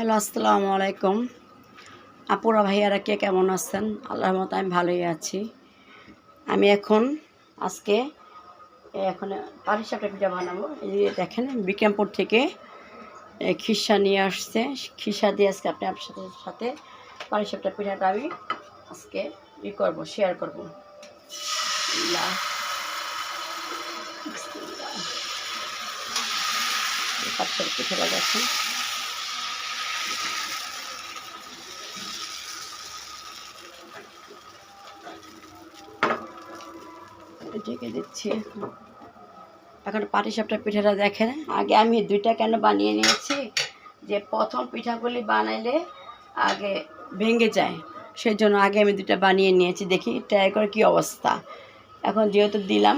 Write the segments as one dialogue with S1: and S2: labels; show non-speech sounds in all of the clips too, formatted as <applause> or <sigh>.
S1: Hello, আসসালামু আলাইকুম। আপুরা, ভাইয়ারা, কে কেমন আছেন? আল্লাহর মতো আমি ভালোই আছি। আমি এখন, আজকে এখন পারিসাপটা পিঠা বানাবো। এই দেখেন, বিক্রমপুর থেকে খিসা নিয়ে আসছে। খিসা দিয়ে আজকে আপনি আপনার সাথে সাথে পারিসাপটা পিঠাটা আমি আজকে ই করব শেয়ার করব। পিঠাটা দেখেন। ঢেকে দিচ্ছি। এখন পাটিসাপটা পিঠাটা দেখেন। আগে আমি দুইটা কেন বানিয়ে নিয়েছি? যে প্রথম পিঠাগুলি বানাইলে আগে ভেঙে যায়। সেই জন্য আগে আমি দুইটা বানিয়ে নিয়েছি। দেখি ট্রাই করে কী অবস্থা। এখন যেহেতু দিলাম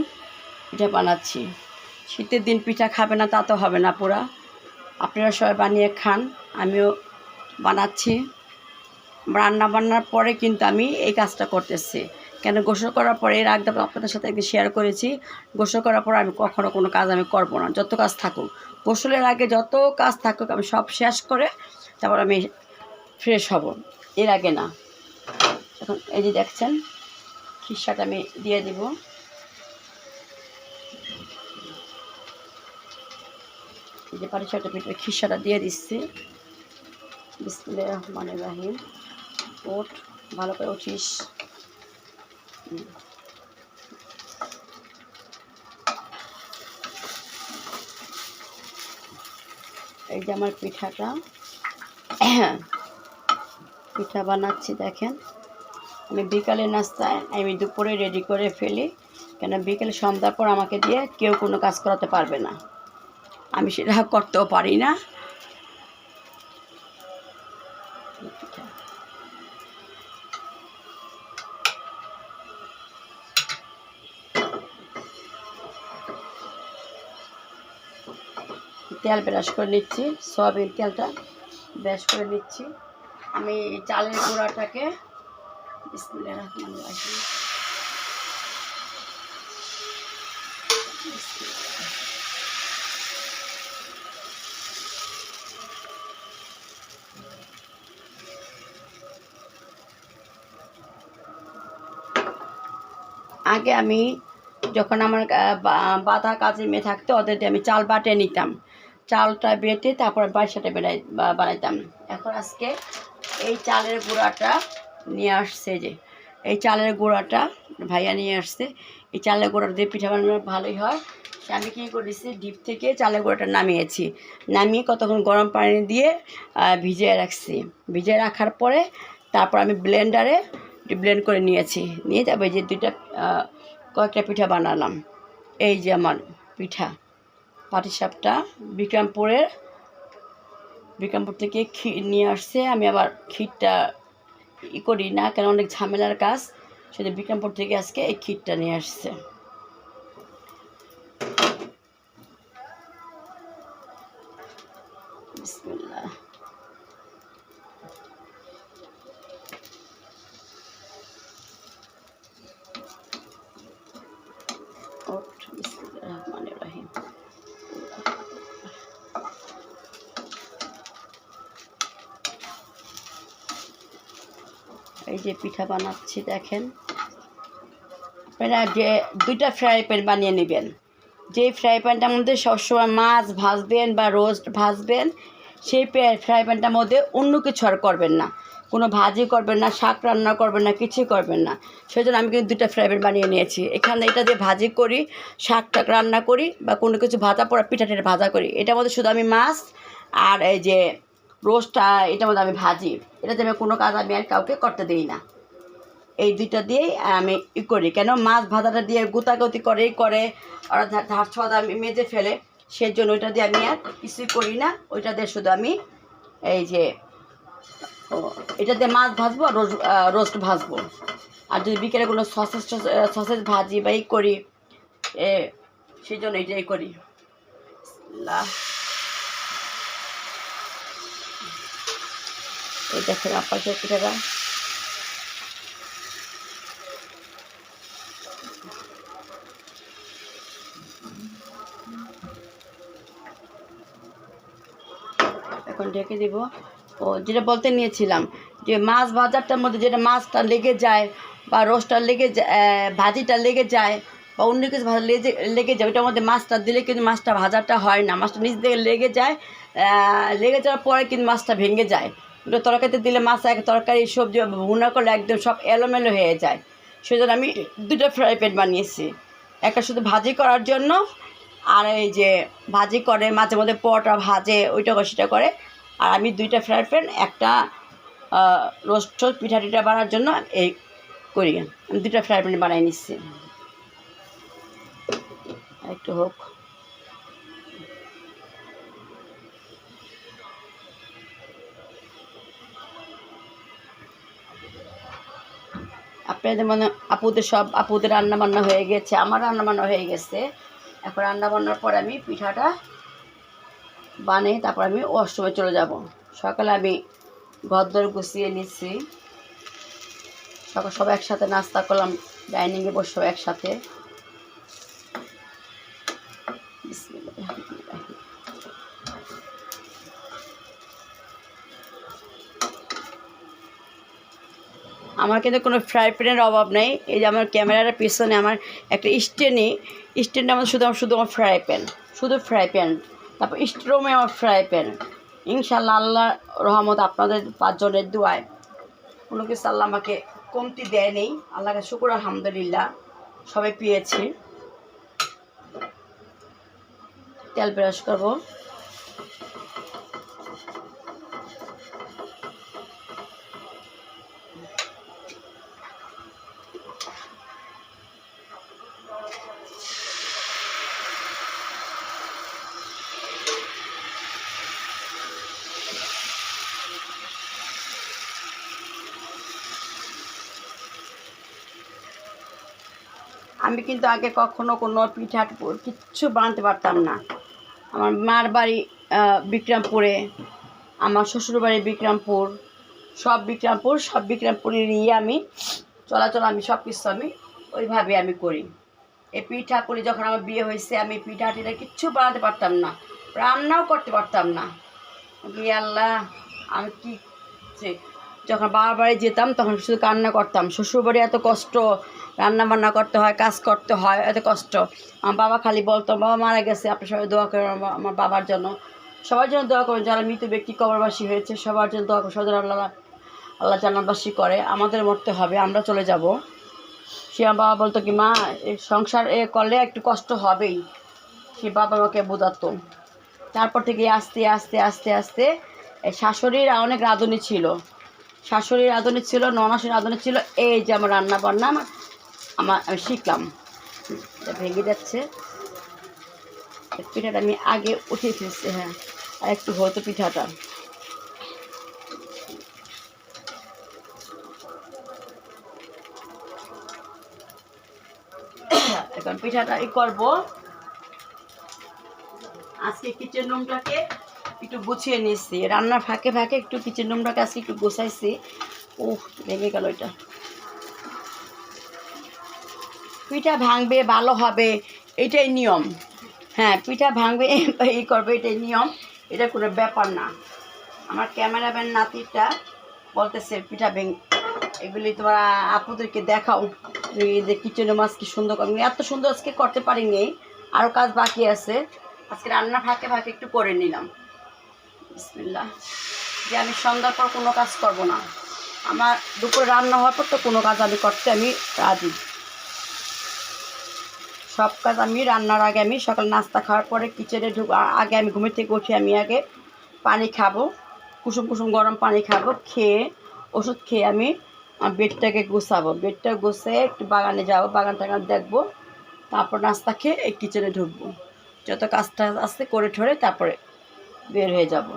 S1: পিঠা বানাচ্ছি। শীতের দিন পিঠা খাবে না, তা তো হবে না পুরা। আপনারা সবাই বানিয়ে খান, আমিও বানাচ্ছি। রান্না বান্নার পরে কিন্তু আমি এই কাজটা করতেছি। কেন গোসল করার পরে এর আগে আপনাদের সাথে একদিন শেয়ার করেছি। গোসল করার পর আমি কখনো কোনো কাজ আমি করব না। যত কাজ থাকুক গোসলের আগে যত কাজ থাকুক, আমি সব শেষ করে তারপর আমি ফ্রেশ হব। এর আগে না। এখন এই যে দেখছেন খিসাটা আমি দিয়ে দিব? এই যে পারিসাটা পিঠে খিসাটা দিয়ে দিচ্ছি। বিসমিল্লাহির রহমানির রহিম। ওঠ ভালো করে উঠিস। এই যে আমার পিঠাটা। পিঠা বানাচ্ছি, দেখেন। আমি বিকালে নাস্তায়, আমি দুপুরে রেডি করে ফেলি। কেন বিকেলে সন্ধ্যার পর আমাকে দিয়ে কেউ কোনো কাজ করাতে পারবে না। আমি সেটা করতেও পারি না। তেল ব্রাশ করে নিচ্ছি, সয়াবিন তেলটা ব্রাশ করে নিচ্ছি। আমি চালের গুঁড়াটাকে আগে আমি যখন আমার বাধা কাজে মেয়ে থাকতো, ওদের আমি চাল বাটে নিতাম। চালটা বেটে তারপর বাসাটা বেড়াই বানাইতাম। এখন আজকে এই চালের গুঁড়াটা নিয়ে আসছে যে, এই চালের গুঁড়াটা ভাইয়া নিয়ে আসছে। এই চালের গুঁড়াটা দিয়ে পিঠা বানানো ভালোই হয়। আমি কী করেছি, ডিপ থেকে চালের গুঁড়াটা নামিয়েছি। নামিয়ে কতক্ষণ গরম পানি দিয়ে ভিজিয়ে রাখছি। ভিজিয়ে রাখার পরে তারপর আমি ব্লেন্ডারে ব্লেন্ড করে নিয়েছি। নিয়ে যাবে যে দুইটা কয়েকটা পিঠা বানালাম। এই যে আমার পিঠা। পাটিসাপটা বিক্রমপুরের। বিক্রমপুর থেকে ক্ষীর নিয়ে আসছে। আমি আবার ক্ষীরটা ই করি না কেন অনেক ঝামেলার কাজ। সেটা বিক্রমপুর থেকে আজকে এই ক্ষীরটা নিয়ে আসছে। এই যে পিঠা বানাচ্ছি, দেখেন। আপনারা যে দুইটা ফ্রাই প্যান বানিয়ে নেবেন। যে ফ্রাই প্যানটার মধ্যে সবসময় মাছ ভাজবেন বা রোস্ট ভাজবেন, সেই ফ্রাই প্যানটার মধ্যে অন্য কিছু আর করবেন না। কোনো ভাজি করবেন না, শাক রান্না করবেন না, কিছুই করবেন না। সেই জন্য আমি কিন্তু দুটা ফ্রাই প্যান বানিয়ে নিয়েছি। এখানে এটা দিয়ে ভাজি করি, শাক টাক রান্না করি বা কোনো কিছু ভাজা পড়া, পিঠা টিঠা ভাজা করি। এটার মধ্যে শুধু আমি মাছ আর এই যে রোস্টটা, এটার মধ্যে আমি ভাজি। এটাতে আমি কোনো কাজ আমি আর কাউকে করতে দিই না। এই দুইটা দিয়েই আমি ই করি। কেন? মাছ ভাজাটা দিয়ে গুতাগুতি করেই করে, ওরা ধা- ধার ছোঁয়া আমি মেজে ফেলে সেই জন্য ওইটা দিয়ে আমি আর কিছুই করি না। ওইটা দিয়ে শুধু আমি এই যে এটা দিয়ে মাছ ভাজবো আর রোস্ট ভাজবো। আর যদি বিকেলে কোনো সসেজ সসেজ ভাজি বা এই করি, এ সেই জন্য এইটাই করি। বিসমিল্লাহ। এই দেখেন পিঠাটা এখন ঢেকে দিব। ও, যেটা বলতে নিয়েছিলাম, যে মাছ বাজারটার মধ্যে যেটা মাছটা লেগে যায় বা রোস্টটা লেগে যায় ভাজিটা লেগে যায় বা অন্য কিছু ভাজা লেগে লেগে যায় ওটার মধ্যে মাছটা দিলে কিন্তু মাছটা ভাজাটা হয় না। মাছটা নিচ থেকে লেগে যায় লেগে যাওয়ার পরে কিন্তু মাছটা ভেঙে যায়। ওটা তরকারিতে দিলে মাছ, এক তরকারি, সবজি, ভুনা করলে একদম সব এলোমেলো হয়ে যায়। সেজন্য আমি দুটো ফ্রাই প্যান বানিয়েছি। একটা শুধু ভাজি করার জন্য, আর এই যে ভাজি করে, মাঝে মধ্যে পরোটা ভাজে, ওইটা সেটা করে। আর আমি দুইটা ফ্রাই প্যান একটা রোস্ট পিঠা টিঠা বানার জন্য এই করি। আমি দুইটা ফ্রাই প্যান বানাই নিচ্ছি। একটু হোক। আপনাদের মানে আপুদের সব, আপুদের রান্না বান্না হয়ে গেছে, আমার রান্না বান্না হয়ে গেছে। এখন রান্না বান্নার পর আমি পিঠাটা বানিয়ে তারপর আমি অষ্টমে চলে যাব। সকালে আমি ঘরদর গুছিয়ে নিচ্ছি সকাল সব একসাথে নাস্তা করলাম, ডাইনিংয়ে বসে একসাথে। বিসমিল্লাহির আমার কিন্তু কোনো ফ্রাই প্যানের অভাব নেই। এই যে আমার ক্যামেরার পিছনে আমার একটা স্ট্যান্ডই স্ট্যান্ডে আমার শুধু আমার শুধু আমার ফ্রাই প্যান শুধু ফ্রাই প্যান তারপর স্টোমে আমার ফ্রাই প্যান ইনশাল্লাহ আল্লাহ রহমত আপনাদের পাঁচজনের দোয়ায়। কোনো কিছু আল্লাহ আমাকে কমতি দেয় নেই। আল্লাহকে শুকুর, আলহামদুলিল্লাহ। সবাই পেয়েছি। তেল ব্রাশ করব। আমি কিন্তু আগে কখনো কোনো পিঠা কিচ্ছু বানাতে পারতাম না। আমার মার বাড়ি বিক্রমপুরে আমার শ্বশুর বাড়ি বিক্রমপুর সব বিক্রমপুর সব বিক্রমপুরের ইয়ে আমি চলাচল আমি সব কিছু আমি ওইভাবে আমি করি। এই পিঠা করি যখন আমার বিয়ে হয়েছে আমি পিঠা টিঠা কিচ্ছু বানাতে পারতাম না রান্নাও করতে পারতাম না। বলি, আল্লাহ আমি কি যখন বাবার বাড়ি যেতাম তখন শুধু কান্না করতাম। শ্বশুরবাড়ি এত কষ্ট রান্না বান্না করতে হয়, কাজ করতে হয়, এত কষ্ট। আমার বাবা খালি বলতো, বাবা মারা গেছে আপনি সবাই দোয়া করেন আমার- বাবার জন্য। সবার জন্য দোয়া করেন, যারা মৃত ব্যক্তি কবরবাসী হয়েছে, সবার জন্য দোয়া করে সজন আল্লাহ আল্লাহ জান্নাতবাসী করে, আমাদের মরতে হবে, আমরা চলে যাব। সে আমার বাবা বলতো কি, মা সংসার এ করলে একটু কষ্ট হবেই। সে বাবা আমাকে বোঝাতো। তারপর থেকে আস্তে আস্তে আস্তে আস্তে শাশুড়ির অনেক রাঁধুনি ছিল। শাশুড়ির রাঁধুনি ছিল, ননাসের রাঁধুনি ছিল, এই যে আমার রান্না বান্না আমার, আমি শিখলাম। এটা ভেঙে যাচ্ছে। পিঠাটা আমি আগে উঠিয়ে ফেলছি হ্যাঁ। আর একটু হতো পিঠাটা। এখন পিঠাটা ই করব। আজকে কিচেন রুমটাকে একটু গুছিয়ে নিয়েছি। রান্নার ফাঁকে ফাঁকে একটু কিচেন রুমটাকে আজকে একটু গুছাইছি। উহ ভেঙে গেল এটা। পিঠা ভাঙবে, ভালো হবে, এটাই নিয়ম। হ্যাঁ পিঠা ভাঙবে, এই করবে, এটাই নিয়ম। এটা কোনো ব্যাপার না। আমার ক্যামেরাম্যান নাতিটা বলতেছে, পিঠা ভেঙ এগুলি তোমার আপুদেরকে দেখাও। যে কিচেনের মাছ কি সুন্দর করে এত সুন্দর আজকে করতে পারিনি। আরও কাজ বাকি আছে। আজকে রান্না ফাঁকে ফাঁকে একটু করে নিলাম। বিসমিল্লাহ। যে আমি সন্ধ্যার পর কোনো কাজ করব না। আমার দুপুরে রান্না হওয়ার পর তো কোনো কাজ আমি করতে আমি রাজি। সব কাজ আমি রান্নার আগে আমি সকাল নাস্তা খাওয়ার পরে কিচেনে ঢুক আগে আমি ঘুমের থেকে উঠে আমি আগে পানি খাব, কুসুম কুসুম গরম পানি খাব, খেয়ে ওষুধ খেয়ে আমি বেডটাকে গুছাবো। বেডটা গুছিয়ে একটু বাগানে যাব, বাগান টাগান দেখব, তারপর নাস্তা খেয়ে এই কিচেনে ঢুকবো। যত কাজটা আছে করে ঠরে তারপরে বের হয়ে যাব।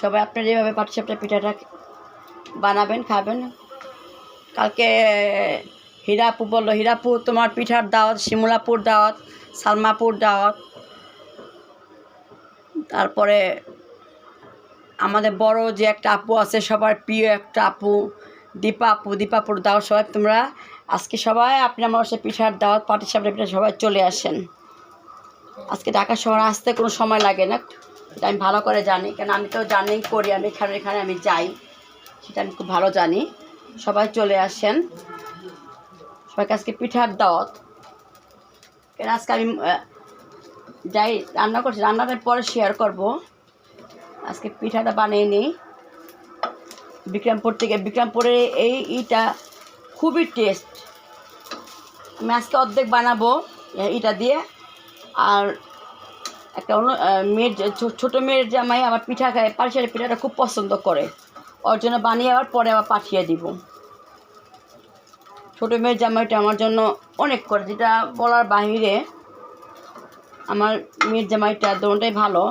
S1: সবাই আপনারা যেভাবে পাটিসাপটা পিঠাটা বানাবেন, খাবেন। কালকে, হীরাপু বলল, হীরাপু, তোমার পিঠার দাওয়াত, শিমলাপুর দাওয়াত, সালমাপুর দাওয়াত। তারপরে আমাদের বড় যে একটা আপু আছে, সবার প্রিয় একটা আপু, দীপা আপু, দীপাপুর দাও, সবাই তোমরা আজকে সবাই আপনি আমার বাসায় পিঠার দাওয়াত পাটি সামনে পিঠা সবাই চলে আসেন। আজকে ঢাকা শহরে আসতে কোনো সময় লাগে না। এটা আমি ভালো করে জানি, কেন আমি তো জানি করি, আমি এখানে এখানে আমি যাই, সেটা আমি খুব ভালো জানি। সবাই চলে আসেন। সবাইকে আজকে পিঠার দাওয়াত। কেন আজকে আমি যাই, রান্না করছি, রান্নাটা পরে শেয়ার করব। আজকে পিঠাটা বানিয়ে নিই। বিক্রমপুর থেকে বিক্রমপুরের এই ইটা খুবই টেস্ট আমি আজকে অর্ধেক বানাবো ইটা দিয়ে। আর একটা অন্য মেয়ের ছোটো মেয়ের জামাই আমার পিঠা খায় পাটিসারি পিঠাটা খুব পছন্দ করে। ওর জন্য বানিয়ে আবার পরে আবার পাঠিয়ে দিব। ছোটো মেয়ের জামাইটা আমার জন্য অনেক করে, যেটা বলার বাহিরে আমার মেয়ের জামাইটা দোনটাই ভালো।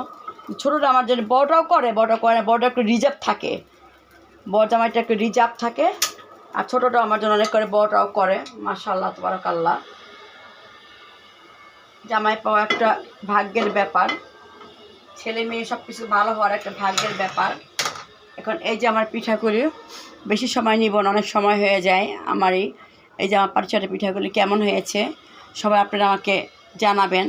S1: ছোটোটা আমার জন্য বড়টাও করে, বড়টা করে না, বড়টা একটু রিজার্ভ থাকে। বড় জামাইটা একটু রিজার্ভ থাকে। আর ছোটোটাও আমার জন্য অনেক করে, বড়টাও করে। মাশাল্লাহ তবরাকাল্লাহ। জামাই পাওয়া একটা ভাগ্যের ব্যাপার। ছেলে মেয়ে সব কিছু ভালো হওয়ার একটা ভাগ্যের ব্যাপার। এখন এই যে আমার পিঠাগুলি, বেশি সময় নিব না, অনেক সময় হয়ে যায় আমারই। এই যে আমার পাটিচাটা পিঠাগুলি কেমন হয়েছে, সবাই আপনারা আমাকে জানাবেন।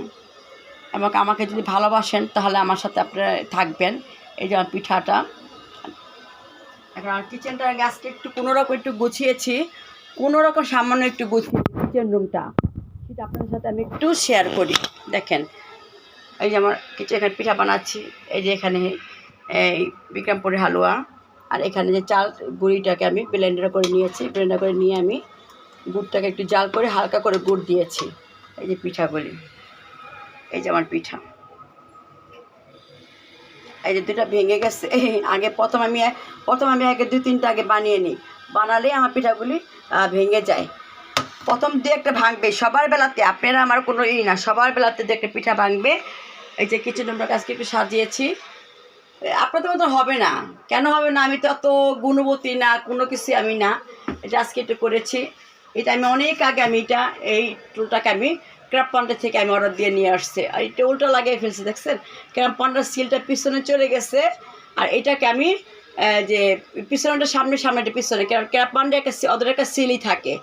S1: এবং আমাকে যদি ভালোবাসেন, তাহলে আমার সাথে আপনারা থাকবেন। এই যে আমার পিঠাটা। এখন আমার কিচেনটার আজকে একটু কোনো রকম একটু গুছিয়েছি। কোনো রকম সামান্য একটু গুছিয়েছি কিচেন রুমটা সেটা আপনাদের সাথে আমি একটু শেয়ার করি। দেখেন, এই যে আমার কিছু এখানে পিঠা বানাচ্ছি, এই যে এখানে, এই বিক্রমপুরের হালুয়া, আর এখানে যে চাল গুঁড়িটাকে আমি ব্লেন্ডার করে নিয়েছি ব্লেন্ডার করে নিয়ে আমি গুড়টাকে একটু জাল করে হালকা করে গুড় দিয়েছি, এই যে পিঠাগুলি, এই যে আমার পিঠা। এই যে দুটা ভেঙে গেছে, <laughs> আগে প্রথম আমি প্রথম আমি আগে দুই তিনটা আগে বানিয়ে নিই বানালে আমার পিঠাগুলি ভেঙে যায়। প্রথম দিয়ে একটা ভাঙবে, সবার বেলাতে, আপনারা আমার কোনো ই না, সবার বেলাতে দিয়ে একটা পিঠা ভাঙবে। এই যে কিছু নম্বর আজকে একটু সাজিয়েছি। আপনাদের মতো হবে না। কেন হবে না? আমি তো অত গুণবতী না, কোনো কিছু আমি না। এটা আজকে একটু করেছি। এটা আমি অনেক আগে আমি এটা, এই টুলটাকে আমি ক্রাপ পান্ডার থেকে আমি অর্ডার দিয়ে নিয়ে আসছে। আর এটা উল্টো লাগিয়ে ফেলছি, দেখছেন? ক্রাপ পান্ডার সিলটা পিছনে চলে গেছে। আর এটাকে আমি যে পিছনটা সামনে সামনে সামনেটা পিছনে কারণ ক্রাপ পান্ডে একটা ওদের একটা সিলই থাকে।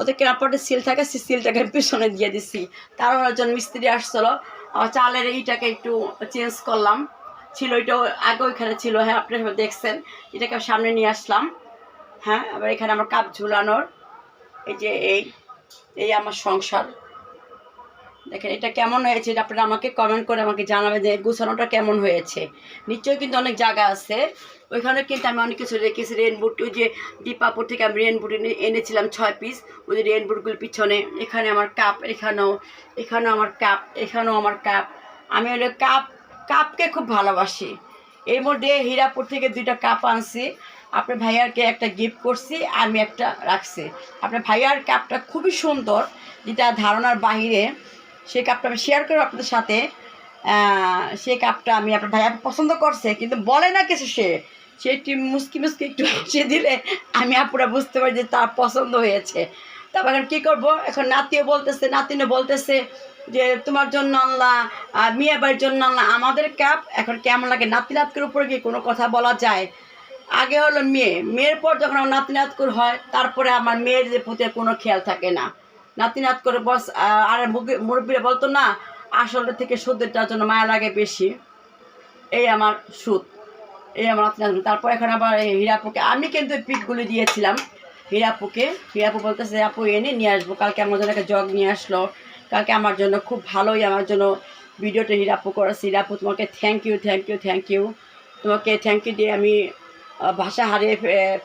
S1: ওদের ক্রাপাটে সিল থাকে, সেই সিলটাকে পিছনে দিয়ে দিছি। তারও একজন মিস্ত্রি আসছিল। চালের এইটাকে একটু চেঞ্জ করলাম। ছিল এটা আগে ওইখানে ছিল হ্যাঁ আপনি দেখছেন। এটাকে সামনে নিয়ে আসলাম। হ্যাঁ আবার এখানে আমার কাপ ঝুলানোর। এই যে এই এই আমার সংসার। দেখেন, এটা কেমন হয়েছে? এটা আপনারা আমাকে কমেন্ট করে আমাকে জানাবেন যে গুছানোটা কেমন হয়েছে। নিশ্চয়ই কিন্তু অনেক জায়গা আছে। ওইখানে কিন্তু আমি অনেক কিছু রেখেছি। রেনবুট ওই যে দীপাপুর থেকে আমি রেনবুট এনে এনেছিলাম ছয় পিস ওই যে রেনবুটগুলোর পিছনে। এখানে আমার কাপ এখানেও এখানেও আমার কাপ এখানেও আমার কাপ আমি হলো কাপ কাপকে খুব ভালোবাসি। এর মধ্যে হীরাপুর থেকে দুইটা কাপ আনছি। আপনার ভাইয়ারকে একটা গিফট করছি, আমি একটা রাখছি। আপনার ভাইয়ার কাপটা খুবই সুন্দর। যেটা ধারণার বাহিরে সেই কাপটা আমি শেয়ার করব আপনাদের সাথে। সেই কাপটা আমি আপনার ভাইয়া পছন্দ করছে, কিন্তু বলে না কিছু সে। সে একটু মুসকি মুসকি একটু হাসিয়ে দিলে আমি আপুরা বুঝতে পারি যে তার পছন্দ হয়েছে। তারপর এখন কী করব? এখন নাতিও বলতেছে, নাতিনও বলতেছে যে, তোমার জন্য আনলা মিয়া বাড়ির জন্য আনলা আমাদের কাপ এখন কেমন লাগে নাতি নাতকের উপরে কি কোনো কথা বলা যায়? আগে হলো মেয়ে। মেয়ের পর যখন আমার নাতি নাতকুর হয়, তারপরে আমার মেয়ের যে প্রতি কোনো খেয়াল থাকে না। নাতি নাত করে বস আর মুরব্বীরা বলতো না আসলের থেকে সুদেরটার জন্য মায়া লাগে বেশি। এই আমার সুদ। এই আমার নাতি তারপর এখন আবার এই হীরাপুকে, আমি কিন্তু এই পিঠগুলি দিয়েছিলাম। হীরাপুকে, হীরাপু বলতেছে, আপু, এনে নিয়ে আসব। কালকে আমার জন্য একটা জগ নিয়ে আসলো। কালকে আমার জন্য খুব ভালোই আমার জন্য ভিডিওটা হীরাপু করেছে। হীরাপু, তোমাকে thank you thank you thank you তোমাকে থ্যাংক ইউ দিয়ে আমি ভাষা হারিয়ে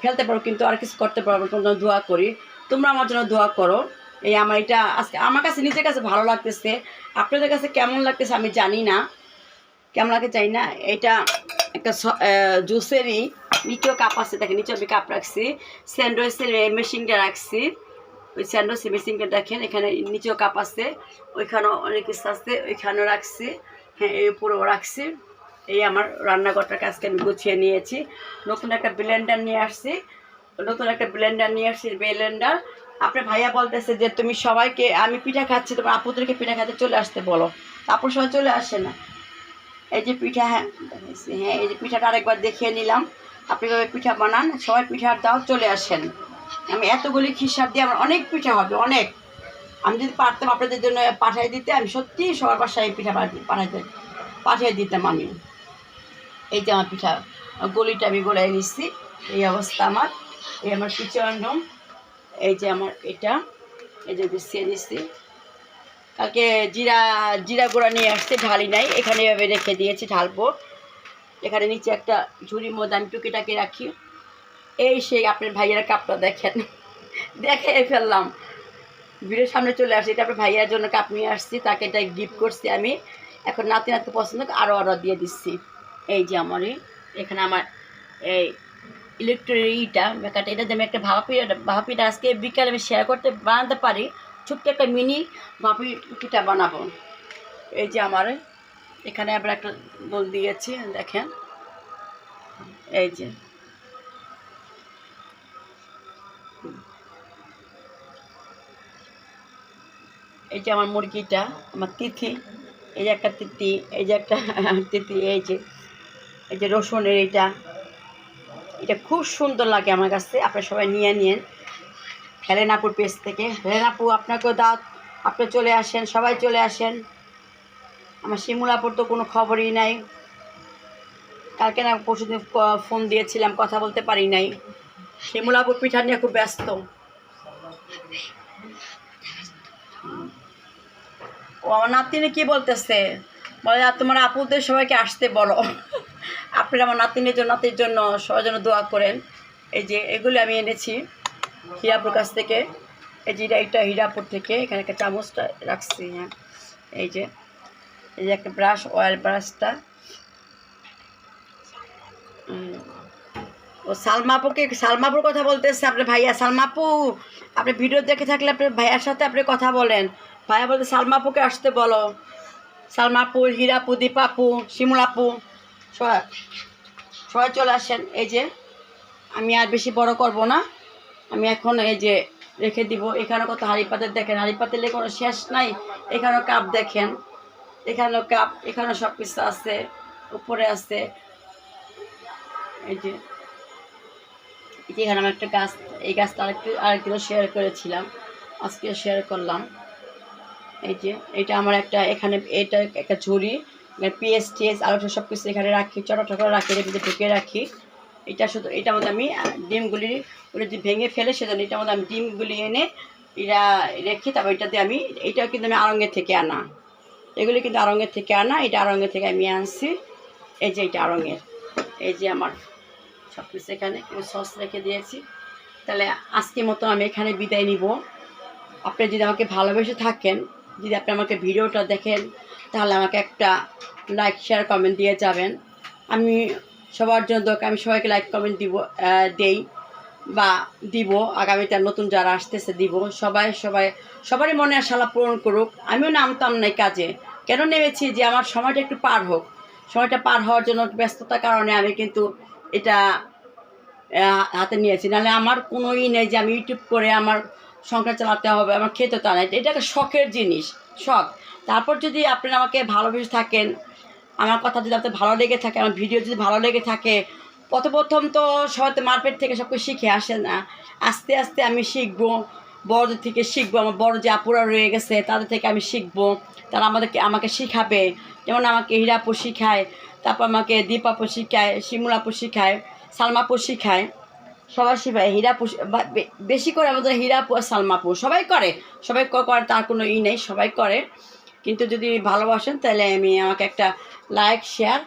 S1: ফেলতে পারব, কিন্তু আর কিছু করতে পারব তোমার জন্য দোয়া করি। তোমরা আমার জন্য দোয়া করো। এই আমার এটা আজকে আমার কাছে নিজের কাছে ভালো লাগতেছে। আপনাদের কাছে কেমন লাগতেছে আমি জানি না। কেমন লাগে চাই না? এটা একটা জুসেরই নিচেও কাপ আছে, দেখেন, নিচেও আমি কাপ রাখছি। স্যান্ডউইচের মেশিনটা রাখছি। ওই স্যান্ডউইচের মেশিনটা দেখেন, এখানে নিচেও কাপ আছে। ওইখানেও অনেক কিছু আছে, ওইখানেও রাখছি। হ্যাঁ এই উপরেও রাখছি। এই আমার রান্নাঘরটার কাজকে আমি গুছিয়ে নিয়েছি। নতুন একটা ব্লেন্ডার নিয়ে আসছি। নতুন একটা ব্লেন্ডার নিয়ে আসছি ব্লেন্ডার আপনার ভাইয়া বলতেছে যে তুমি সবাইকে, আমি পিঠা খাচ্ছি, তোমার আপুদেরকে পিঠা খাতে চলে আসতে বলো। আপুর সবাই চলে আসে না। এই যে পিঠা হ্যাঁ হ্যাঁ এই যে পিঠাটা আরেকবার দেখিয়ে নিলাম। আপনি কীভাবে পিঠা বানান, সবাই পিঠার দাও, চলে আসেন। আমি এতগুলি হিসাব দিয়ে আমার অনেক পিঠা হবে, অনেক। আমি যদি পারতাম আপনাদের জন্য পাঠিয়ে দিতে, আমি সত্যিই সবার বাসায় পিঠা পাঠি- পাঠাইতে পাঠিয়ে দিতাম আমি। এই যে আমার পিঠা, গলিটা আমি গোলাই নিচ্ছি, এই অবস্থা আমার, এই আমার কিচেন রুম এই যে আমার এটা এই যে গুছিয়ে নিচ্ছি কালকে জিরা জিরা গুঁড়া নিয়ে আসছে ঢালি নাই এখানে এভাবে রেখে দিয়েছি ঢালবো। এখানে নিচে একটা ঝুড়ি আমি টুকিটাকি রাখি। এই সেই আপনার ভাইয়ের কাপটা দেখেন দেখে ফেললাম। ভিড়ের সামনে চলে আসছি এটা আপনার ভাইয়ার জন্য কাপ নিয়ে আসছি তাকে এটা গিফট করছি আমি। এখন নাতি নাতি পছন্দ আরও অর্ডার দিয়ে দিচ্ছি। এই যে আমার এই, এখানে আমার এই ইলেকট্রিক ইটা মেকাটা এটা দিয়ে আমি একটা ভাপা পিঠা ভাপা পিঠা আজকে বিকালে আমি শেয়ার করতে বানাতে পারি। ছোট্ট একটা মিনি ভাপি বানাবো। এই যে আমার, এখানে আবার একটা বল দিয়েছি, দেখেন। এই যে। এই যে আমার মুরগিটা, আমার তিথি, এই যে একটা তিথি, এই যে একটা <laughs> তিথি, এই যে এই যে রসুনের এইটা। এটা খুব সুন্দর লাগে আমার কাছে। আপনারা সবাই নিয়ে নিন। হেলেনাপুর পেজ থেকে। হেলেনাপু আপনাকেও দাঁত আপনি চলে আসেন, সবাই চলে আসেন। আমার শিমুলাপুর তো কোনো খবরই নাই। কালকে না পরশুদিন ফোন দিয়েছিলাম, কথা বলতে পারি নাই। শিমুলাপুর পিঠা নিয়ে খুব ব্যস্ত। ও আমার নাতিনি কি বলতেছে? বলে তোমার আপুদের সবাইকে আসতে বলো। আপনারা আমার নাতিনের জন্য নাতির জন্য সবার দোয়া করেন। এই যে এগুলি আমি এনেছি হীরাপুর কাছ থেকে। এই যে এটা হীরাপুর থেকে এখানে একটা চামচটা রাখছি হ্যাঁ। এই যে এই যে একটা ব্রাশ, অয়েল ব্রাশটা। ও সালমাপুকে সালমাপুর কথা বলতেছে আপনার ভাইয়া। সালমাপু আপনি ভিডিও দেখে থাকলে আপনার ভাইয়ার সাথে আপনি কথা বলেন। ভাইয়া বলতে সালমাপুকে আসতে বলো। সালমাপু হীরাপু দীপাপু শিমুলাপু সবাই চলে আসেন। এই যে, আমি আর বেশি বড় করব না। আমি এখন এই যে রেখে দিব। এখানে কত হাঁড়ি দেখেন, হাঁড়ি কোনো শেষ নাই। এখানেও কাপ দেখেন, এখানেও কাপ, এখানেও সব কিছু আছে, উপরে আছে। এই যে এখানে আমার একটা গাছ, এই গাছটা আরেকটু, আরেকদিনও শেয়ার করেছিলাম। আজকে শেয়ার করলাম। এই যে, এটা আমার একটা, এখানে এটা একটা ঝুড়ি। পিএস টিএস আলু সব কিছু এখানে রাখি চটা করে রাখি এর ভিতরে ঢুকে রাখি। এটা শুধু এটার মধ্যে আমি ডিমগুলি ওটা ভেঙে ফেলে, সেজন্য এটার মধ্যে আমি ডিমগুলি এনে এরা রেখি তারপর এটা দিয়ে আমি, এটাও কিন্তু আমি আরঙ্গের থেকে আনা। এগুলি কিন্তু আরঙ্গের থেকে আনা, এটা আরঙ্গের থেকে আমি আনছি। এই যে এটা আরঙ্গের এই যে আমার সব কিছু এখানে সস রেখে দিয়েছি। তাহলে আজকে মতো আমি এখানে বিদায় নিব। আপনি যদি আমাকে ভালোবেসে থাকেন, যদি আপনি আমাকে ভিডিওটা দেখেন তাহলে আমাকে একটা লাইক শেয়ার কমেন্ট দিয়ে যাবেন। আমি সবার জন্য আমি সবাইকে লাইক কমেন্ট দিব দেই বা দিব। আগামীতে নতুন যারা আসতেছে দিব। সবাই সবাই, সবারই মনে আশালা পূরণ করুক। আমিও নামতাম নাই কাজে। কেন নেমেছি? যে আমার সময়টা একটু পার হোক। সময়টা পার হওয়ার জন্য ব্যস্ততার কারণে আমি কিন্তু এটা হাতে নিয়েছি। নাহলে আমার কোনো ই নেই যে আমি ইউটিউব করে আমার সংসার চালাতে হবে, আমার খেতে তা নাই। এটা একটা শখের জিনিস, শখ। তারপর যদি আপনারা আমাকে ভালোবেসে থাকেন, আমার কথা যদি আপনার ভালো লেগে থাকে, আমার ভিডিও যদি ভালো লেগে থাকে প্রথম প্রথম তো সবাই তো মার্কেট থেকে সব কিছু শিখে আসে না। আস্তে আস্তে আমি শিখব, বড়দের থেকে শিখব, আমার বড় যে আপুরা রয়ে গেছে, তাদের থেকে আমি শিখব। তারা আমাদেরকে, আমাকে শিখাবে। যেমন আমাকে হীরাপু শিখায়, তারপর আমাকে দীপাপু শিখায় শিমুলাপু শিখায় সালমাপু শিখায়। সবাই শিখায় হীরাপু বেশি করে আমাদের হীরাপু আর সালমাপু সবাই করে। সবাই করে, তার কোনো ই নেই, সবাই করে। কিন্তু যদি ভালোবাসেন, তাহলে আমি আমাকে একটা লাইক শেয়ার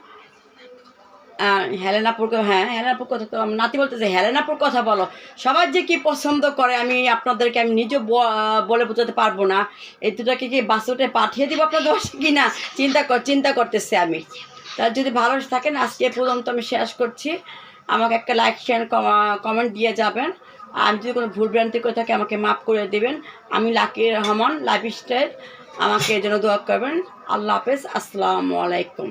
S1: হেলেনাপুর হ্যাঁ হেলেনাপুর কথা তো নাতি বলতেছে, হেলেনাপুর কথা বলো। সবার যে কি পছন্দ করে, আমি আপনাদেরকে আমি নিজেও ব- বলে বোঝাতে পারব না। এই দুটাকে কি বাসুটে পাঠিয়ে দিব আপনাদের কি না চিন্তা চিন্তা করতেছে আমি। তার যদি ভালো থাকেন, আজকে পর্যন্ত আমি শেষ করছি। আমাকে একটা লাইক শেয়ার কমেন্ট দিয়ে যাবেন। আর যদি কোনো ভুল ভ্রান্তি করে থাকি, আমাকে মাফ করে দেবেন। আমি লাকি রহমান লাইফ স্টাইল আমাকে এই জন্য দোয়া করবেন। আল্লাহ হাফেজ। আসসালামু আলাইকুম।